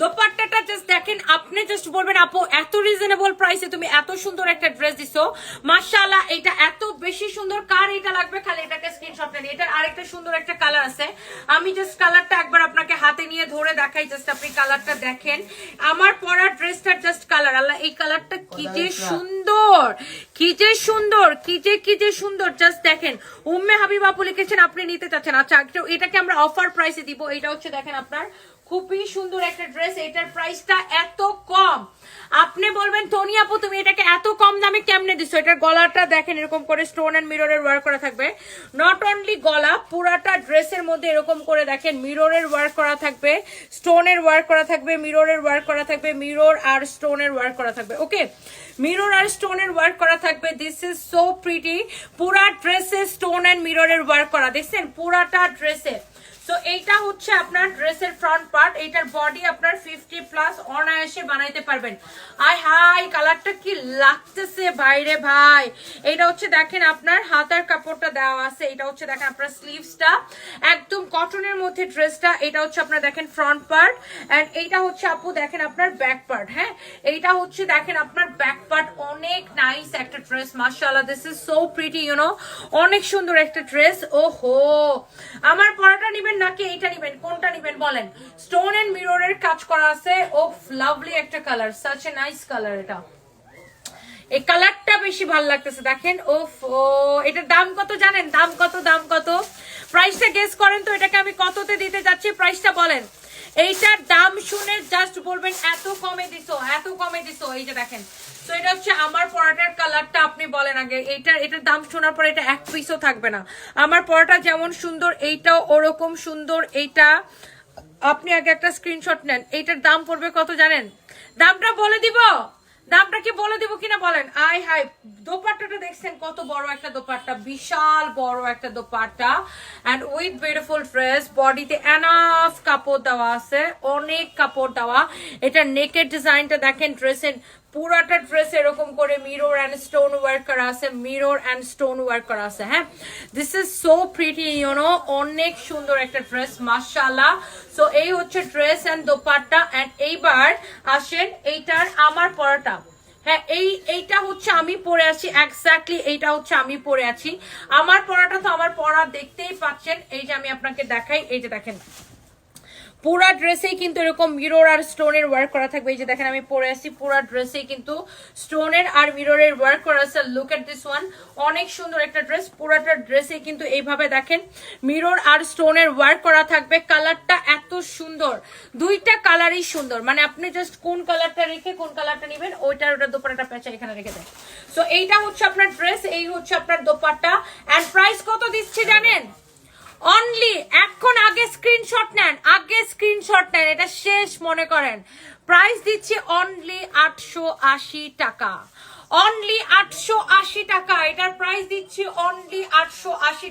দোপাট্টাটা জাস্ট দেখেন আপনি জাস্ট বলবেন আপু এত রিজনেবল প্রাইসে তুমি এত সুন্দর একটা ড্রেস দিছো। মাশাআল্লাহ এটা এত বেশি সুন্দর। কার এটা লাগবে? খালি এটাকে স্ক্রিনশট নেন। এটার আরেকটা সুন্দর একটা কালার আছে। আমি জাস্ট কালারটা একবার আপনাকে হাতে নিয়ে ধরে দেখাই জাস্ট আপনি কালারটা দেখেন। আমার পরা ড্রেসটার জাস্ট কালার আল্লাহ এই কালারটা কি যে সুন্দর! কি যে সুন্দর! কি যে কি যে সুন্দর! জাস্ট দেখেন উম্মে হাবিব আপু লিখেছেন আপনি নিতে চাচ্ছেন। আচ্ছা এটাকে আমরা অফার প্রাইসে দিব। এটা হচ্ছে দেখেন আপনার খুবই সুন্দর একটা ড্রেস এটার প্রাইসটা এত কম। আপনি বলবেন টনি আপু, তুমি এটাকে এত কম দামে কেমনে দিছো? এটার গলাটা দেখেন, এরকম করে স্টোন এন্ড মিররের ওয়ার্ক করা থাকবে। নট অনলি গলা, পুরাটা ড্রেসের মধ্যে এরকম করে দেখেন মিররের ওয়ার্ক করা থাকবে স্টোনের ওয়ার্ক করা থাকবে মিররের ওয়ার্ক করা থাকবে মিরর আর স্টোনের ওয়ার্ক করা থাকবে ওকে মিরর আর স্টোনের ওয়ার্ক করা থাকবে দিস ইজ সো প্রিটি পুরা ড্রেসে স্টোন এন্ড মিররের ওয়ার্ক করা, দেখছেন? পুরাটা ড্রেসে তো এইটা হচ্ছে আপনার ড্রেসের ফ্রন্ট পার্ট এইটার বডি আপনার ফিফটি প্লাস অনায়াসে বানাইতে পারবেন। আই হাই কালারটা কি লাগতেছে বাইরে ভাই। এটা হচ্ছে দেখেন আপনার হাতার কাপড়টা দেওয়া আছে এটা হচ্ছে দেখেন আপনার স্লিভসটা একদম কটনের মধ্যে ড্রেসটা এটা হচ্ছে আপনার দেখেন ফ্রন্ট পার্ট অ্যান্ড এইটা হচ্ছে আপু দেখেন আপনার ব্যাক পার্ট হ্যাঁ? এইটা হচ্ছে দেখেন আপনার ব্যাক পার্ট অনেক নাইস একটা ড্রেস মাশাআল্লাহ this is so pretty you know অনেক সুন্দর একটা ড্রেস ও হো আমার পরাটা নিবেন নাকি এটা নিবেন, কোনটা নিবেন বলেন। স্টোন এন্ড মিররের কাজ করা আছে। ও লাভলি একটা colour such a nice colour এটা। এই কালারটা বেশি ভালো লাগতেছে, দেখেন, ওফ, ও, এটার দাম কত জানেন? দাম কত দাম কত? প্রাইসটা গেস করেন তো, এটাকে আমি কততে দিতে যাচ্ছি? প্রাইসটা বলেন। এইটার দাম শুনে জাস্ট বলবেন, এত কমে দিছো, এত কমে দিছো, এই যে দেখেন। তো এটা হচ্ছে আমার পরোটার কালারটা আপনি বলেন আগে, এইটার, এটার দাম শোনার পর এটা এক পিসও থাকবে না। আমার পরোটা যেমন সুন্দর, এইটাও ওরকম সুন্দর, এইটা, আপনি আগে একটা স্ক্রিনশট নেন, এইটার দাম পড়বে কত জানেন? দামটা বলে দিব। দামটা কি বলে দিব কিনা বলেন? আই হাই, দোপাট্টাটা দেখছেন কত বড় একটা দোপাট্টা, বিশাল বড় একটা dupatta. And with beautiful dress বডিতে এনাফ কাপড় দেওয়া আছে, অনেক কাপড় দেওয়া। এটা নেকের ডিজাইনটা দেখেন ড্রেসের পুরাটা ড্রেস এরকম করে মিরর অ্যান্ড স্টোন ওয়ার্ক করা আছে মিরর অ্যান্ড স্টোন ওয়ার্ক করা আছে হ্যাঁ? This is so pretty you know অনেক সুন্দর একটা ড্রেস মাশাআল্লাহ। সো এই হচ্ছে ড্রেস অ্যান্ড দোপাট্টা অ্যান্ড এইবার আসেন এইটার আমার পরাটা। হ্যাঁ এই, এইটা হচ্ছে আমি পরে আছি এক্স্যাক্টলি এইটা হচ্ছে আমি পরে আছি। আমার পরাটা তো আমার পরা দেখতেই পাচ্ছেন। এই যে আমি আপনাকে দেখাই, এই যে দেখেন। পুরা ড্রেসেই কিন্তু এরকম মিরর আর স্টোনের ওয়ার্ক করা থাকবে। এই যে দেখেন, আমি পরে আসছি, পুরা ড্রেসেই কিন্তু স্টোনের আর মিররের ওয়ার্ক করা। আছে লুক এট দিস ওয়ান অনেক সুন্দর একটা ড্রেস পুরাটা ড্রেসে কিন্তু এইভাবে দেখেন মিরর আর স্টোনের ওয়ার্ক করা থাকবে। কালারটা এত সুন্দর। দুইটা কালারই সুন্দর। মানে আপনি জাস্ট কোন কালারটা রেখে কোন কালারটা নেবেন, ওইটার ওটা দোপাট্টা পেঁচা এখানে রেখে দেন। সো এইটা হচ্ছে আপনার ড্রেস এই হচ্ছে আপনার দোপাট্টা। এন্ড প্রাইস কত দিচ্ছি জানেন? অনলি এখন আগে স্ক্রিনশট নেন, আগে স্ক্রিনশট নেন, এটা শেষ, মনে করেন। প্রাইস দিচ্ছি অনলি আটশো আশি টাকা। অনলি আটশো আশি টাকা, এটার প্রাইস দিচ্ছি অনলি আটশো আশি